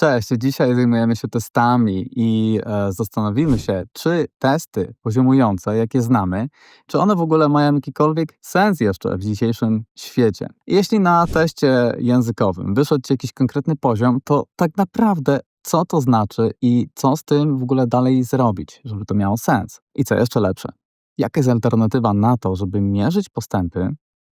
Cześć, dzisiaj zajmujemy się testami i e, zastanowimy się, czy testy poziomujące, jakie znamy, czy one w ogóle mają jakikolwiek sens jeszcze w dzisiejszym świecie. Jeśli na teście językowym wyszedł ci jakiś konkretny poziom, to tak naprawdę co to znaczy i co z tym w ogóle dalej zrobić, żeby to miało sens? I co jeszcze lepsze, jaka jest alternatywa na to, żeby mierzyć postępy,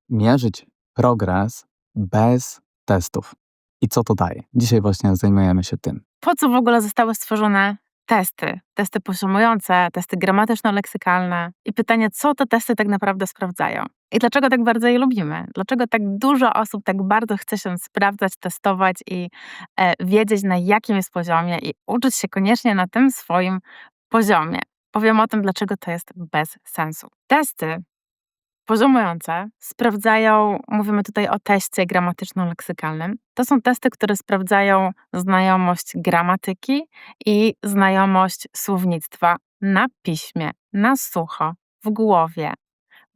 mierzyć progres bez testów? I co to daje? Dzisiaj właśnie zajmujemy się tym. Po co w ogóle zostały stworzone testy? Testy poziomujące, testy gramatyczno-leksykalne. I pytanie, co te testy tak naprawdę sprawdzają? I dlaczego tak bardzo je lubimy? Dlaczego tak dużo osób tak bardzo chce się sprawdzać, testować i e, wiedzieć, na jakim jest poziomie i uczyć się koniecznie na tym swoim poziomie? Powiem o tym, dlaczego to jest bez sensu. Testy poziomujące sprawdzają, mówimy tutaj o teście gramatyczno-leksykalnym, to są testy, które sprawdzają znajomość gramatyki i znajomość słownictwa na piśmie, na sucho, w głowie,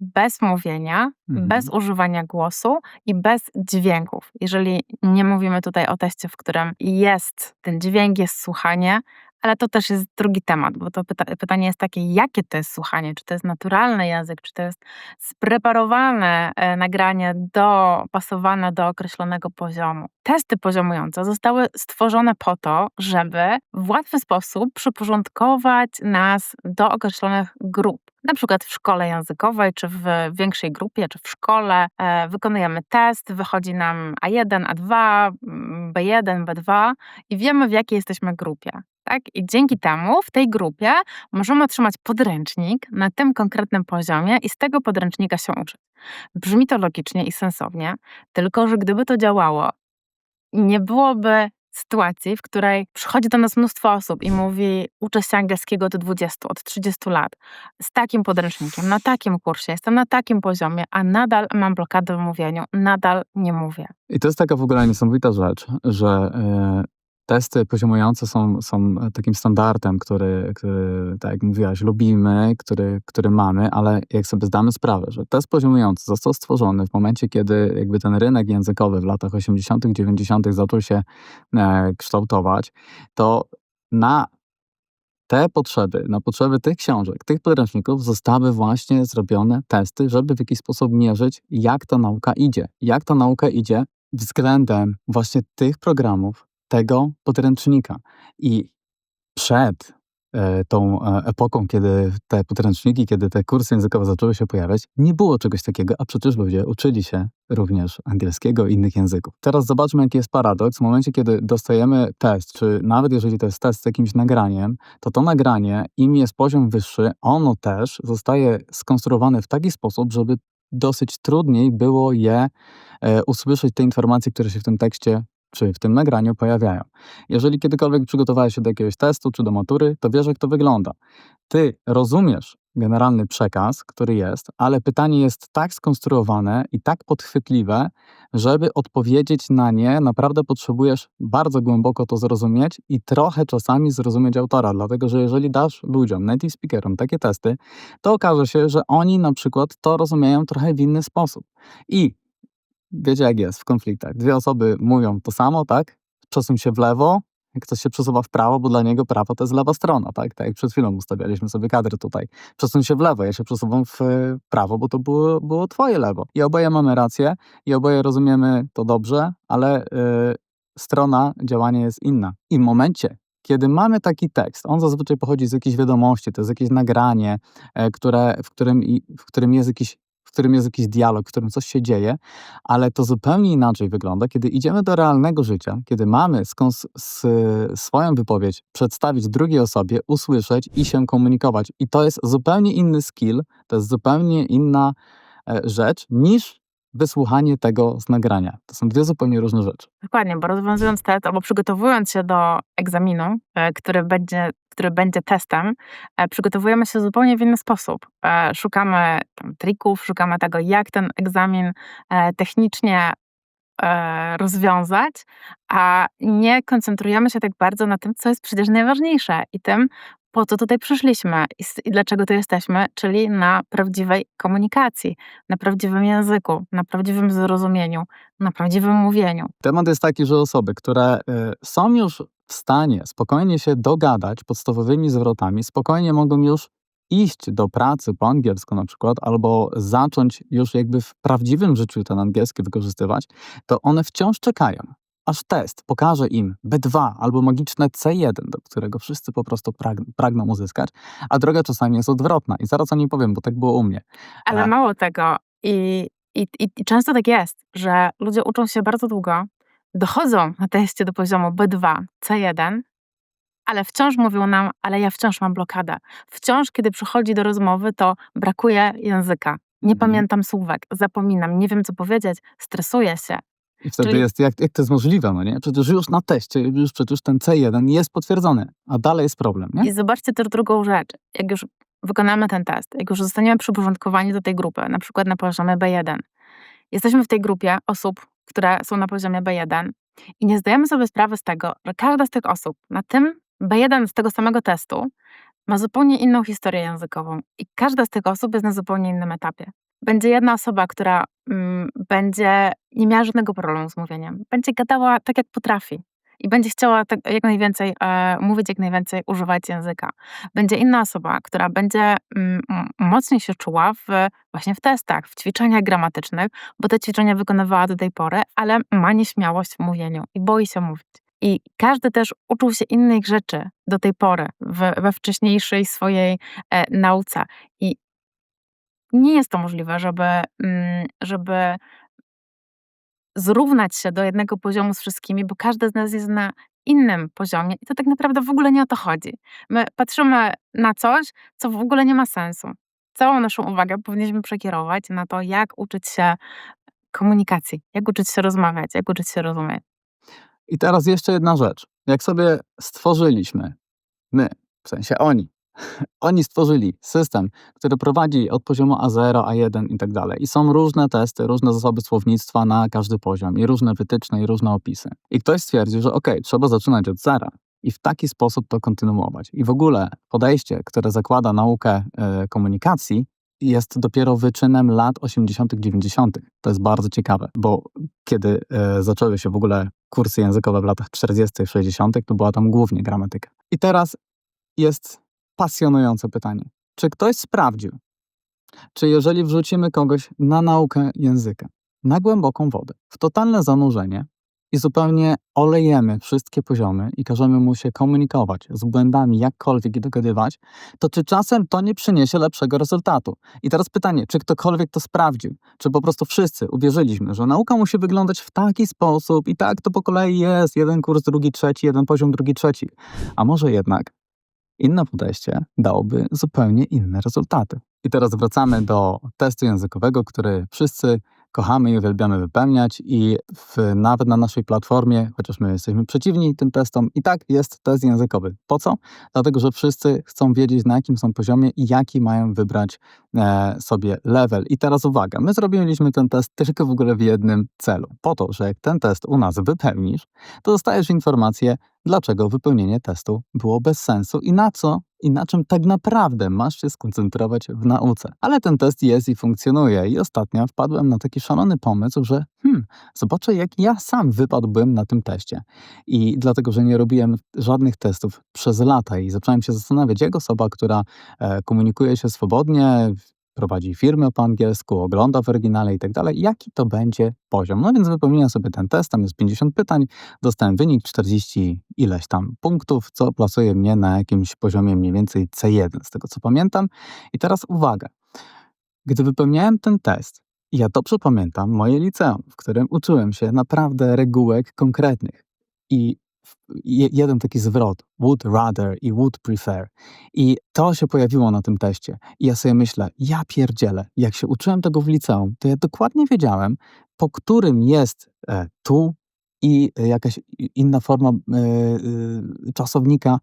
bez mówienia, Mhm. bez używania głosu i bez dźwięków. Jeżeli nie mówimy tutaj o teście, w którym jest ten dźwięk, jest słuchanie, ale to też jest drugi temat, bo to pyta pytanie jest takie, jakie to jest słuchanie? Czy to jest naturalny język, czy to jest spreparowane e, nagranie dopasowane do określonego poziomu? Testy poziomujące zostały stworzone po to, żeby w łatwy sposób przyporządkować nas do określonych grup. Na przykład w szkole językowej, czy w większej grupie, czy w szkole e, wykonujemy test, wychodzi nam A1, A2, mm, B1, B2 i wiemy, w jakiej jesteśmy grupie. Tak? I dzięki temu w tej grupie możemy otrzymać podręcznik na tym konkretnym poziomie i z tego podręcznika się uczyć. Brzmi to logicznie i sensownie, tylko że gdyby to działało, nie byłoby sytuacji, w której przychodzi do nas mnóstwo osób i mówi: Uczę się angielskiego od 20, od 30 lat, z takim podręcznikiem, na takim kursie, jestem na takim poziomie, a nadal mam blokadę w mówieniu, nadal nie mówię. I to jest taka w ogóle niesamowita rzecz, że e, testy poziomujące są, są takim standardem, który, który, tak jak mówiłaś, lubimy, który, który mamy, ale jak sobie zdamy sprawę, że test poziomujący został stworzony w momencie, kiedy jakby ten rynek językowy w latach 80., 90. zaczął się e, kształtować, to na te potrzeby, na potrzeby tych książek, tych podręczników zostały właśnie zrobione testy, żeby w jakiś sposób mierzyć, jak ta nauka idzie. Jak ta nauka idzie względem właśnie tych programów, tego podręcznika. I przed e, tą e, epoką, kiedy te podręczniki, kiedy te kursy językowe zaczęły się pojawiać, nie było czegoś takiego, a przecież ludzie uczyli się również angielskiego i innych języków. Teraz zobaczmy, jaki jest paradoks. W momencie, kiedy dostajemy test, czy nawet jeżeli to jest test z jakimś nagraniem, to to nagranie, im jest poziom wyższy, ono też zostaje skonstruowane w taki sposób, żeby dosyć trudniej było je e, usłyszeć, te informacje, które się w tym tekście czy w tym nagraniu pojawiają. Jeżeli kiedykolwiek przygotowałeś się do jakiegoś testu czy do matury, to wiesz, jak to wygląda. Ty rozumiesz generalny przekaz, który jest, ale pytanie jest tak skonstruowane i tak podchwytliwe, żeby odpowiedzieć na nie, naprawdę potrzebujesz bardzo głęboko to zrozumieć i trochę czasami zrozumieć autora, dlatego że jeżeli dasz ludziom, native speakerom takie testy, to okaże się, że oni na przykład to rozumieją trochę w inny sposób. I wiecie jak jest w konfliktach. Dwie osoby mówią to samo, tak? Przesuń się w lewo, ktoś się przesuwa w prawo, bo dla niego prawo to jest lewa strona, tak? Tak jak przed chwilą ustawialiśmy sobie kadry tutaj. Przesuń się w lewo, ja się przesuwam w e, prawo, bo to było, było twoje lewo. I oboje mamy rację i oboje rozumiemy to dobrze, ale y, strona działania jest inna. I w momencie, kiedy mamy taki tekst, on zazwyczaj pochodzi z jakiejś wiadomości, to jest jakieś nagranie, e, które, w, którym, w którym jest jakiś w którym jest jakiś dialog, w którym coś się dzieje, ale to zupełnie inaczej wygląda, kiedy idziemy do realnego życia, kiedy mamy skons- s- swoją wypowiedź przedstawić drugiej osobie, usłyszeć i się komunikować. I to jest zupełnie inny skill, to jest zupełnie inna e, rzecz niż wysłuchanie tego z nagrania. To są dwie zupełnie różne rzeczy. Dokładnie, bo rozwiązując test albo przygotowując się do egzaminu, e, który będzie, który będzie testem, e, przygotowujemy się zupełnie w inny sposób. E, Szukamy trików, szukamy tego, jak ten egzamin technicznie rozwiązać, a nie koncentrujemy się tak bardzo na tym, co jest przecież najważniejsze i tym, po co tutaj przyszliśmy i dlaczego tu jesteśmy, czyli na prawdziwej komunikacji, na prawdziwym języku, na prawdziwym zrozumieniu, na prawdziwym mówieniu. Temat jest taki, że osoby, które y, są już w stanie spokojnie się dogadać podstawowymi zwrotami, spokojnie mogą już iść do pracy po angielsku na przykład, albo zacząć już jakby w prawdziwym życiu ten angielski wykorzystywać, to one wciąż czekają, aż test pokaże im B2 albo magiczne C1, do którego wszyscy po prostu prag- pragną uzyskać, a droga czasami jest odwrotna. I zaraz o niej powiem, bo tak było u mnie. Ale Tak. mało tego, i, i, i, i często tak jest, że ludzie uczą się bardzo długo, dochodzą na teście do poziomu B2, C1, ale wciąż mówią nam, ale ja wciąż mam blokadę. Wciąż, kiedy przychodzi do rozmowy, to brakuje języka. Nie Mhm. pamiętam słówek, zapominam, nie wiem co powiedzieć, stresuję się. I wtedy Czyli- jest, jak, jak to jest możliwe, no nie? Przecież już na teście, już przecież ten C1 jest potwierdzony, a dalej jest problem, nie? I zobaczcie też drugą rzecz. Jak już wykonamy ten test, jak już zostaniemy przyporządkowani do tej grupy, na przykład na poziomie B1, jesteśmy w tej grupie osób, które są na poziomie B1 i nie zdajemy sobie sprawy z tego, że każda z tych osób na tym B1 z tego samego testu ma zupełnie inną historię językową i każda z tych osób jest na zupełnie innym etapie. Będzie jedna osoba, która mm, będzie nie miała żadnego problemu z mówieniem, będzie gadała tak, jak potrafi i będzie chciała tak, jak najwięcej e, mówić, jak najwięcej używać języka. Będzie inna osoba, która będzie mm, mocniej się czuła w, właśnie w testach, w ćwiczeniach gramatycznych, bo te ćwiczenia wykonywała do tej pory, ale ma nieśmiałość w mówieniu i boi się mówić. I każdy też uczył się innych rzeczy do tej pory w, we wcześniejszej swojej e, nauce. I nie jest to możliwe, żeby, mm, żeby zrównać się do jednego poziomu z wszystkimi, bo każdy z nas jest na innym poziomie i to tak naprawdę w ogóle nie o to chodzi. My patrzymy na coś, co w ogóle nie ma sensu. Całą naszą uwagę powinniśmy przekierować na to, jak uczyć się komunikacji, jak uczyć się rozmawiać, jak uczyć się rozumieć. I teraz jeszcze jedna rzecz. Jak sobie stworzyliśmy, my, w sensie oni, oni stworzyli system, który prowadzi od poziomu A0, A1 i tak dalej. I są różne testy, różne zasoby słownictwa na każdy poziom, i różne wytyczne, i różne opisy. I ktoś stwierdził, że okej, trzeba zaczynać od zera i w taki sposób to kontynuować. I w ogóle podejście, które zakłada naukę e, komunikacji, jest dopiero wyczynem lat 80., 90. To jest bardzo ciekawe, bo kiedy e, zaczęły się w ogóle kursy językowe w latach 40., 60., to była tam głównie gramatyka. I teraz jest pasjonujące pytanie. Czy ktoś sprawdził, czy jeżeli wrzucimy kogoś na naukę języka, na głęboką wodę, w totalne zanurzenie i zupełnie olejemy wszystkie poziomy i każemy mu się komunikować z błędami jakkolwiek i dogadywać, to czy czasem to nie przyniesie lepszego rezultatu? I teraz pytanie, czy ktokolwiek to sprawdził? Czy po prostu wszyscy uwierzyliśmy, że nauka musi wyglądać w taki sposób i tak to po kolei jest, jeden kurs, drugi, trzeci, jeden poziom, drugi, trzeci. A może jednak inne podejście dałoby zupełnie inne rezultaty. I teraz wracamy do testu językowego, który wszyscy kochamy i uwielbiamy wypełniać i w, nawet na naszej platformie, chociaż my jesteśmy przeciwni tym testom, i tak jest test językowy. Po co? Dlatego, że wszyscy chcą wiedzieć na jakim są poziomie i jaki mają wybrać sobie level. I teraz uwaga, my zrobiliśmy ten test tylko w ogóle w jednym celu. Po to, że jak ten test u nas wypełnisz, to dostajesz informację, dlaczego wypełnienie testu było bez sensu i na co i na czym tak naprawdę masz się skoncentrować w nauce. Ale ten test jest i funkcjonuje i ostatnio wpadłem na taki szalony pomysł, że hmm, zobaczę jak ja sam wypadłbym na tym teście. I dlatego, że nie robiłem żadnych testów przez lata i zacząłem się zastanawiać, jak osoba, która e, komunikuje się swobodnie, prowadzi firmę po angielsku, ogląda w oryginale i tak dalej, jaki to będzie poziom. No więc wypełniłem sobie ten test, tam jest 50 pytań, dostałem wynik 40 ileś tam punktów, co plasuje mnie na jakimś poziomie mniej więcej C1, z tego co pamiętam. I teraz uwaga, gdy wypełniałem ten test, ja dobrze pamiętam moje liceum, w którym uczyłem się naprawdę regułek konkretnych. I jeden taki zwrot, would rather i would prefer. I to się pojawiło na tym teście. I ja sobie myślę, ja pierdzielę, jak się uczyłem tego w liceum, to ja dokładnie wiedziałem, po którym jest e, tu i e, jakaś inna forma e, e, czasownika.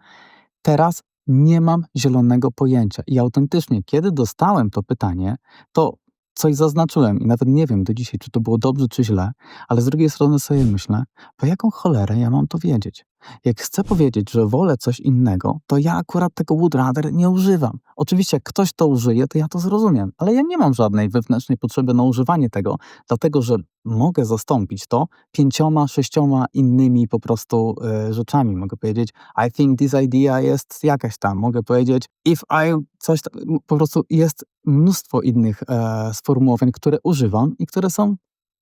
Teraz nie mam zielonego pojęcia. I autentycznie, kiedy dostałem to pytanie, to coś zaznaczyłem i nawet nie wiem do dzisiaj, czy to było dobrze, czy źle, ale z drugiej strony sobie myślę, po jaką cholerę ja mam to wiedzieć? Jak chcę powiedzieć, że wolę coś innego, to ja akurat tego would rather nie używam. Oczywiście jak ktoś to użyje, to ja to zrozumiem, ale ja nie mam żadnej wewnętrznej potrzeby na używanie tego, dlatego że mogę zastąpić to pięcioma, sześcioma innymi po prostu e, rzeczami. Mogę powiedzieć, I think this idea jest jakaś tam. Mogę powiedzieć, if I coś tam, po prostu jest mnóstwo innych e, sformułowań, które używam i które są,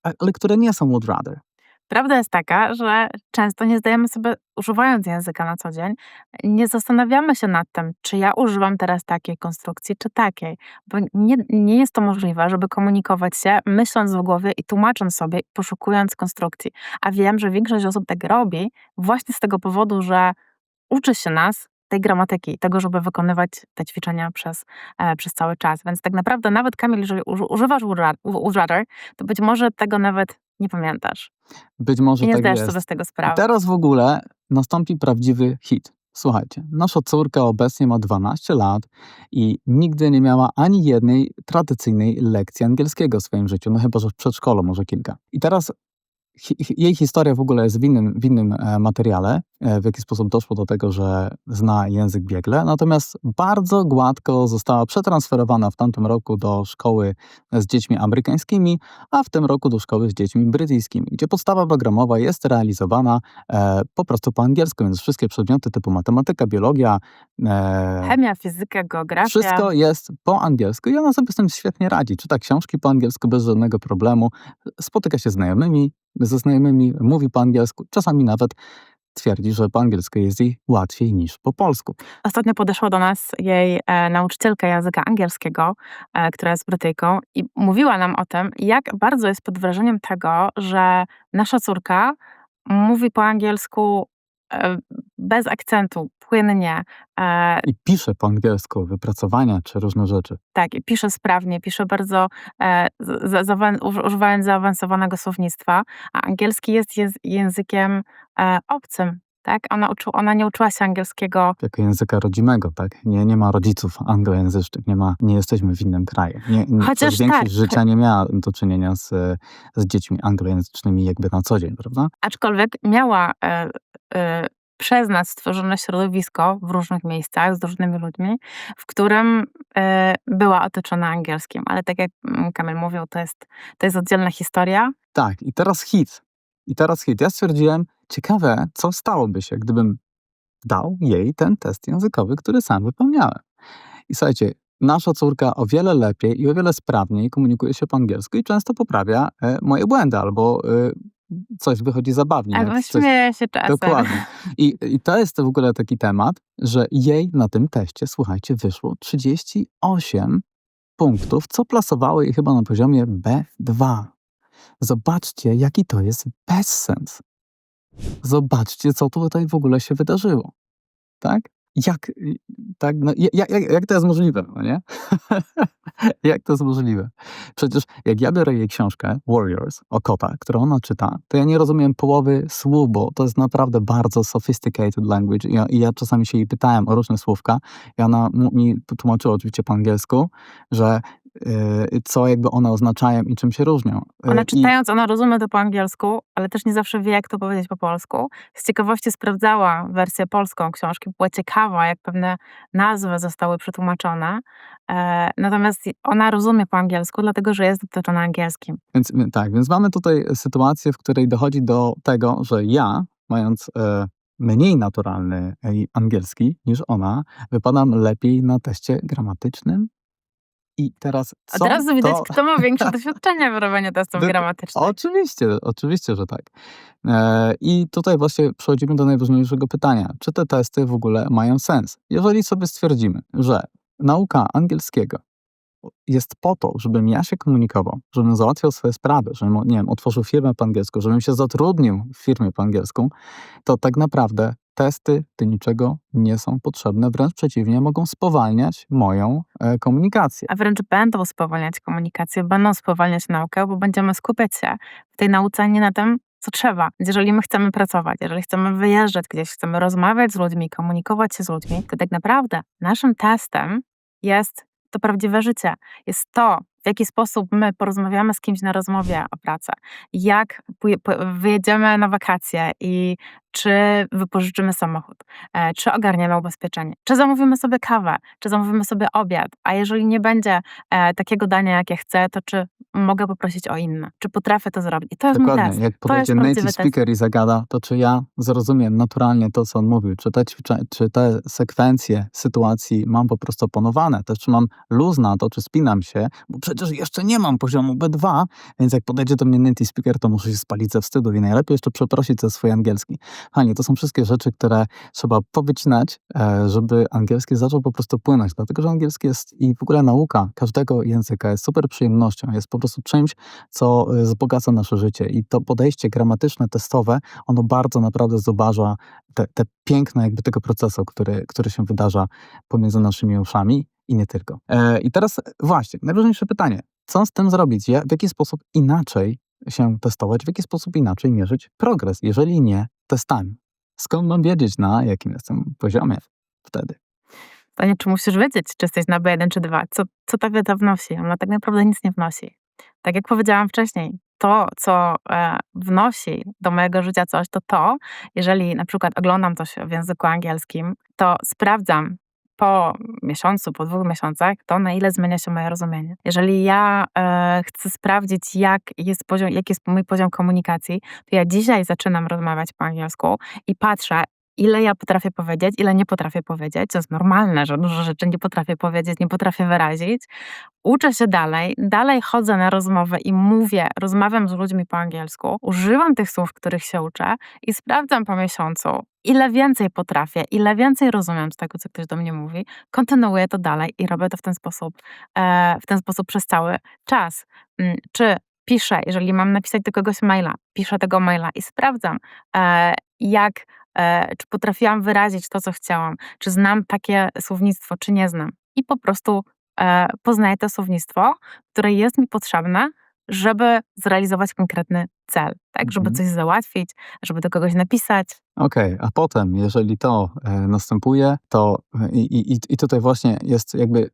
a- ale które nie są would rather. Prawda jest taka, że często nie zdajemy sobie, używając języka na co dzień, nie zastanawiamy się nad tym, czy ja używam teraz takiej konstrukcji, czy takiej. Bo nie, nie jest to możliwe, żeby komunikować się, myśląc w głowie i tłumacząc sobie, poszukując konstrukcji. A wiem, że większość osób tak robi właśnie z tego powodu, że uczy się nas tej gramatyki, tego, żeby wykonywać te ćwiczenia przez, e, przez cały czas. Więc tak naprawdę nawet, Kamil, jeżeli uży- używasz rather, to być może tego nawet nie pamiętasz. Być może I nie tak zdajesz jest. sobie z tego I sprawy. teraz w ogóle nastąpi prawdziwy hit. Słuchajcie, nasza córka obecnie ma 12 lat i nigdy nie miała ani jednej tradycyjnej lekcji angielskiego w swoim życiu, no chyba, że w przedszkolu może kilka. I teraz jej historia w ogóle jest w innym, w innym e, materiale, e, w jaki sposób doszło do tego, że zna język biegle, natomiast bardzo gładko została przetransferowana w tamtym roku do szkoły z dziećmi amerykańskimi, a w tym roku do szkoły z dziećmi brytyjskimi, gdzie podstawa programowa jest realizowana e, po prostu po angielsku, więc wszystkie przedmioty typu matematyka, biologia, e, Chemia, fizyka, geografia. wszystko jest po angielsku i ona sobie z tym świetnie radzi. Czyta książki po angielsku bez żadnego problemu, spotyka się z znajomymi, ze znajomymi, mówi po angielsku, czasami nawet twierdzi, że po angielsku jest jej łatwiej niż po polsku. Ostatnio podeszła do nas jej e, nauczycielka języka angielskiego, e, która jest Brytyjką, i mówiła nam o tym, jak bardzo jest pod wrażeniem tego, że nasza córka mówi po angielsku bez akcentu, płynnie. E, I pisze po angielsku wypracowania czy różne rzeczy. tak, i pisze sprawnie, pisze bardzo, e, za, uż- używając zaawansowanego słownictwa, a angielski jest jęz- językiem e, obcym. Tak? Ona, uczy, ona nie uczyła się angielskiego Jako języka rodzimego, tak? Nie, nie ma rodziców anglojęzycznych, nie, ma, nie jesteśmy w innym kraju. Nie, Chociaż przez większość tak. życia nie miała do czynienia z, z dziećmi anglojęzycznymi jakby na co dzień, prawda? aczkolwiek miała e, e, przez nas stworzone środowisko w różnych miejscach z różnymi ludźmi, w którym e, była otoczona angielskim. Ale tak jak mm, Kamil mówił, to jest, to jest oddzielna historia. Tak, i teraz hit. I teraz hit. Ja stwierdziłem, ciekawe, co stałoby się, gdybym dał jej ten test językowy, który sam wypełniałem. I słuchajcie, nasza córka o wiele lepiej i o wiele sprawniej komunikuje się po angielsku i często poprawia e, moje błędy albo e, coś wychodzi zabawnie. Albo coś, śmieje się czasem. Dokładnie. I, I to jest w ogóle taki temat, że jej na tym teście, słuchajcie, wyszło 38 punktów, co plasowało jej chyba na poziomie B2. Zobaczcie, jaki to jest bezsens. Zobaczcie, co tutaj w ogóle się wydarzyło. Tak? Jak, tak, no, jak, jak, jak to jest możliwe, no nie? jak to jest możliwe? Przecież jak ja biorę jej książkę Warriors o kotach, którą ona czyta, to ja nie rozumiem połowy słów, bo to jest naprawdę bardzo sophisticated language. I ja, i ja czasami się jej pytałem o różne słówka i ona mi tłumaczyła oczywiście po angielsku, że co jakby one oznaczają i czym się różnią. Y, Ona i- czytając, ona rozumie to po angielsku, ale też nie zawsze wie, jak to powiedzieć po polsku. Z ciekawości sprawdzała wersję polską książki, była ciekawa, jak pewne nazwy zostały przetłumaczone. E, natomiast ona rozumie po angielsku, dlatego że jest otoczona angielskim. Więc tak, więc mamy tutaj sytuację, w której dochodzi do tego, że ja, mając e, mniej naturalny e, angielski niż ona, wypadam lepiej na teście gramatycznym. I teraz A co teraz widać, to... kto ma większe doświadczenie w robieniu testów gramatycznych. Oczywiście, oczywiście, że tak. E, I tutaj właśnie przechodzimy do najważniejszego pytania. Czy te testy w ogóle mają sens? Jeżeli sobie stwierdzimy, że nauka angielskiego jest po to, żebym ja się komunikował, żebym załatwiał swoje sprawy, żebym, nie wiem, otworzył firmę po angielsku, żebym się zatrudnił w firmie po angielsku, to tak naprawdę testy do niczego nie są potrzebne, wręcz przeciwnie, mogą spowalniać moją e, komunikację. A wręcz będą spowalniać komunikację, będą spowalniać naukę, bo będziemy skupiać się w tej nauce nie na tym, co trzeba. Jeżeli my chcemy pracować, jeżeli chcemy wyjeżdżać gdzieś, chcemy rozmawiać z ludźmi, komunikować się z ludźmi, to tak naprawdę naszym testem jest to prawdziwe życie. Jest to, w jaki sposób my porozmawiamy z kimś na rozmowie o pracę, jak wyjedziemy na wakacje i czy wypożyczymy samochód, e, czy ogarniemy ubezpieczenie, czy zamówimy sobie kawę, czy zamówimy sobie obiad, a jeżeli nie będzie e, takiego dania, jakie chcę, to czy mogę poprosić o inne, czy potrafię to zrobić. I to jest mój Dokładnie. test. Jak podejdzie native speaker i zagada, to czy ja zrozumiem naturalnie to, co on mówił, czy te, czy te sekwencje sytuacji mam po prostu opanowane, też czy mam luz na to, czy spinam się, bo przecież jeszcze nie mam poziomu B2, więc jak podejdzie do mnie native speaker, to muszę się spalić ze wstydu i najlepiej jeszcze przeprosić za swój angielski. Fajnie, to są wszystkie rzeczy, które trzeba powycinać, e, żeby angielski zaczął po prostu płynąć, dlatego że angielski jest i w ogóle nauka każdego języka jest super przyjemnością, jest po prostu czymś, co y, wzbogaca nasze życie i to podejście gramatyczne, testowe, ono bardzo naprawdę zubaża te, te piękno jakby tego procesu, który, który się wydarza pomiędzy naszymi uszami i nie tylko. E, I teraz właśnie, najważniejsze pytanie, co z tym zrobić? W jaki sposób inaczej się testować, w jaki sposób inaczej mierzyć progres, jeżeli nie testami? Skąd mam wiedzieć, na jakim jestem poziomie wtedy? Pytanie, czy musisz wiedzieć, czy jesteś na B1 czy 2? Co, co ta wiedza wnosi? Ona tak naprawdę nic nie wnosi. Tak jak powiedziałam wcześniej, to, co e, wnosi do mojego życia coś, to to, jeżeli na przykład oglądam coś w języku angielskim, to sprawdzam po miesiącu, po dwóch miesiącach, to na ile zmienia się moje rozumienie. Jeżeli ja e, chcę sprawdzić, jak jest poziom, jaki jest mój poziom komunikacji, to ja dzisiaj zaczynam rozmawiać po angielsku i patrzę, ile ja potrafię powiedzieć, ile nie potrafię powiedzieć. To jest normalne, że dużo rzeczy nie potrafię powiedzieć, nie potrafię wyrazić. Uczę się dalej, dalej chodzę na rozmowę i mówię, rozmawiam z ludźmi po angielsku, używam tych słów, których się uczę i sprawdzam po miesiącu, ile więcej potrafię, ile więcej rozumiem z tego, co ktoś do mnie mówi. Kontynuuję to dalej i robię to w ten sposób, e, w ten sposób przez cały czas. Mm, Czy piszę, jeżeli mam napisać do kogoś maila, piszę tego maila i sprawdzam, e, jak czy potrafiłam wyrazić to, co chciałam, czy znam takie słownictwo, czy nie znam. I po prostu e, poznaję to słownictwo, które jest mi potrzebne, żeby zrealizować konkretny cel, tak? Żeby Mhm. coś załatwić, żeby do kogoś napisać. Okej, a potem, jeżeli to e, następuje, to e, i, i, i tutaj właśnie jest jakby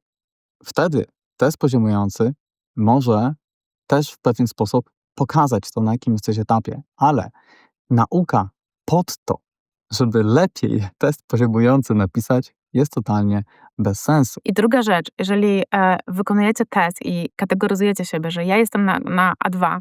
wtedy test poziomujący może też w pewien sposób pokazać to, na jakim jesteś etapie, ale nauka pod to, żeby lepiej test poziomujący napisać, jest totalnie bez sensu. I druga rzecz, jeżeli e, wykonujecie test i kategoryzujecie siebie, że ja jestem na, na A2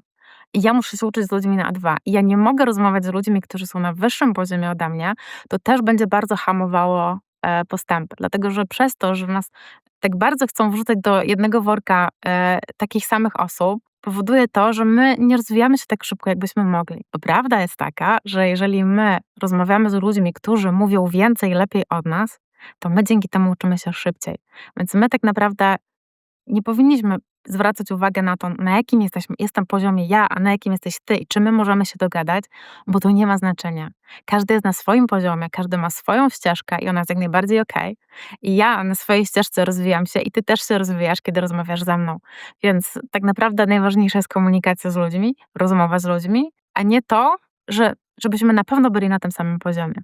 i ja muszę się uczyć z ludźmi na A2 i ja nie mogę rozmawiać z ludźmi, którzy są na wyższym poziomie ode mnie, to też będzie bardzo hamowało e, postępy. Dlatego, że przez to, że nas tak bardzo chcą wrzucać do jednego worka e, takich samych osób, powoduje to, że my nie rozwijamy się tak szybko, jakbyśmy mogli. Bo prawda jest taka, że jeżeli my rozmawiamy z ludźmi, którzy mówią więcej, lepiej od nas, to my dzięki temu uczymy się szybciej. Więc my tak naprawdę nie powinniśmy zwracać uwagę na to, na jakim jesteśmy, jestem poziomie ja, a na jakim jesteś ty i czy my możemy się dogadać, bo to nie ma znaczenia. Każdy jest na swoim poziomie, każdy ma swoją ścieżkę i ona jest jak najbardziej okej. I ja na swojej ścieżce rozwijam się i ty też się rozwijasz, kiedy rozmawiasz ze mną. Więc tak naprawdę najważniejsza jest komunikacja z ludźmi, rozmowa z ludźmi, a nie to, że, żebyśmy na pewno byli na tym samym poziomie.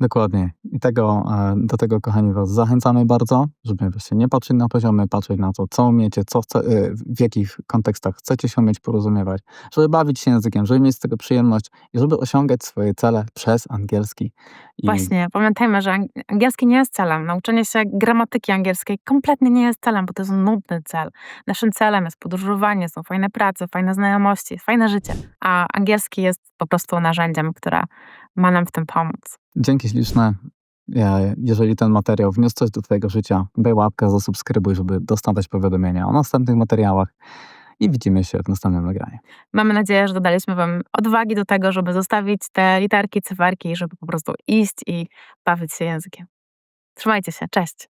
Dokładnie. I tego, e, do tego, kochani, Was zachęcamy bardzo, żeby właśnie nie patrzeć na poziomy, patrzeć na to, co umiecie, co chce, e, w jakich kontekstach chcecie się umieć porozumiewać, żeby bawić się językiem, żeby mieć z tego przyjemność i żeby osiągać swoje cele przez angielski. I Właśnie, pamiętajmy, że ang- angielski nie jest celem. Nauczenie się gramatyki angielskiej kompletnie nie jest celem, bo to jest nudny cel. Naszym celem jest podróżowanie, są fajne prace, fajne znajomości, fajne życie. A angielski jest po prostu narzędziem, które ma nam w tym pomóc. Dzięki śliczne. Jeżeli ten materiał wniósł coś do Twojego życia, daj łapkę, zasubskrybuj, żeby dostawać powiadomienia o następnych materiałach i widzimy się w następnym nagraniu. Mamy nadzieję, że dodaliśmy Wam odwagi do tego, żeby zostawić te literki, cyferki, żeby po prostu iść i bawić się językiem. Trzymajcie się, cześć!